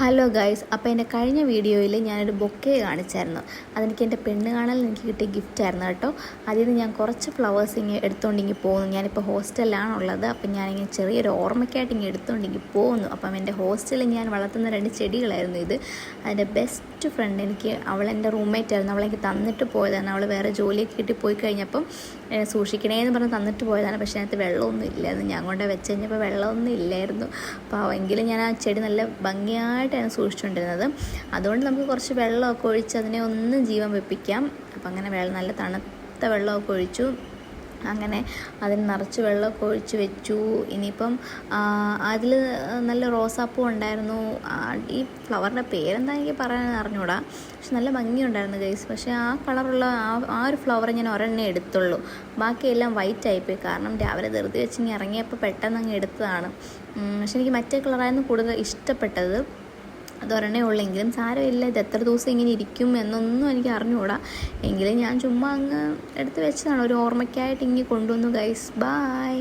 Hello guys അപ്പോൾ എന്റെ കഴിഞ്ഞ വീഡിയോയിൽ ഞാനൊരു ബൊക്കെ കാണിച്ചായിരുന്നു. അതെനിക്ക് എന്റെ പെണ്ണ് കാണാൻ എനിക്ക് കിട്ടിയ ഗിഫ്റ്റ് ആയിരുന്നു കേട്ടോ. അതിൽ നിന്ന് ഞാൻ കുറച്ച് ഫ്ലവേഴ്സ് ഇങ്ങനെ എടുത്തുകൊണ്ടിങ്ങി പോകുന്നു ഞാനിപ്പോൾ ഹോസ്റ്റലിലാണുള്ളത്. അപ്പം ഞാനിങ്ങനെ ചെറിയൊരു ഓർമ്മയ്ക്കായിട്ട് ഇങ്ങനെ എടുത്തുകൊണ്ടിങ്ങി പോകുന്നു അപ്പം എന്റെ ഹോസ്റ്റലിൽ ഞാൻ വളർത്തുന്ന രണ്ട് ചെടികളായിരുന്നു ഇത്. അതിന്റെ ബെസ്റ്റ് ഫ്രണ്ട് എനിക്ക് അവൾ എന്റെ റൂംമേറ്റ് ആയിരുന്നു. അവളെനിക്ക് തന്നിട്ട് പോയതാണ്. അവൾ വേറെ ജോലിയൊക്കെ കിട്ടി പോയി കഴിഞ്ഞപ്പം സൂക്ഷിക്കണേ എന്ന് പറഞ്ഞ് തന്നിട്ട് പോയതാണ്. പക്ഷേ അതിനകത്ത് വെള്ളമൊന്നും ഇല്ലായിരുന്നു. ഞാൻ കൊണ്ട് വെച്ച് കഴിഞ്ഞപ്പോൾ വെള്ളമൊന്നും ഇല്ലായിരുന്നു. അപ്പോൾ എങ്കിലും ഞാൻ ആ ചെടി നല്ല ഭംഗിയായിട്ടാണ് സൂക്ഷിച്ചുകൊണ്ടിരുന്നത്. അതുകൊണ്ട് നമുക്ക് കുറച്ച് വെള്ളമൊക്കെ ഒഴിച്ച് അതിനെ ഒന്ന് ജീവൻ വെപ്പിക്കാം. അപ്പം അങ്ങനെ വെള്ളം നല്ല തണുത്ത വെള്ളമൊക്കെ ഒഴിച്ചു. അങ്ങനെ അതിന് നിറച്ച് വെള്ളമൊക്കെ ഒഴിച്ച് വെച്ചു. ഇനിയിപ്പം അതിൽ നല്ല റോസാപ്പൂ ഉണ്ടായിരുന്നു. ഈ ഫ്ലവറിന്റെ പേരെന്താ എനിക്ക് പറയാൻ അറിഞ്ഞൂടാ. പക്ഷെ നല്ല ഭംഗിയുണ്ടായിരുന്നു ഗൈസ്. പക്ഷേ ആ കളറുള്ള ആ ആ ഒരു ഫ്ലവർ ഞാൻ ഒരെണ്ണേ എടുത്തുള്ളൂ. ബാക്കിയെല്ലാം വൈറ്റ് ആയിപ്പോയി. കാരണം രാവിലെ ധൃതി വെച്ച് ഇങ്ങനെ ഇറങ്ങിയപ്പോൾ പെട്ടെന്ന് അങ്ങ് എടുത്തതാണ്. പക്ഷെ എനിക്ക് മറ്റേ കളറായിരുന്നു കൂടുതൽ ഇഷ്ടപ്പെട്ടത്. അതൊരെണ്ണേ ഉള്ളെങ്കിലും സാരമില്ല ഇത് എത്ര ദിവസം ഇങ്ങനെ ഇരിക്കും എന്നൊന്നും എനിക്ക് അറിഞ്ഞുകൂടാ. എങ്കിലും ഞാൻ ചുമ്മാ അങ്ങ് എടുത്ത് വെച്ചതാണ്. ഒരു ഓർമ്മയ്ക്കായിട്ട് ഇങ്ങനെ കൊണ്ടുവന്നു ഗൈസ് ബായ്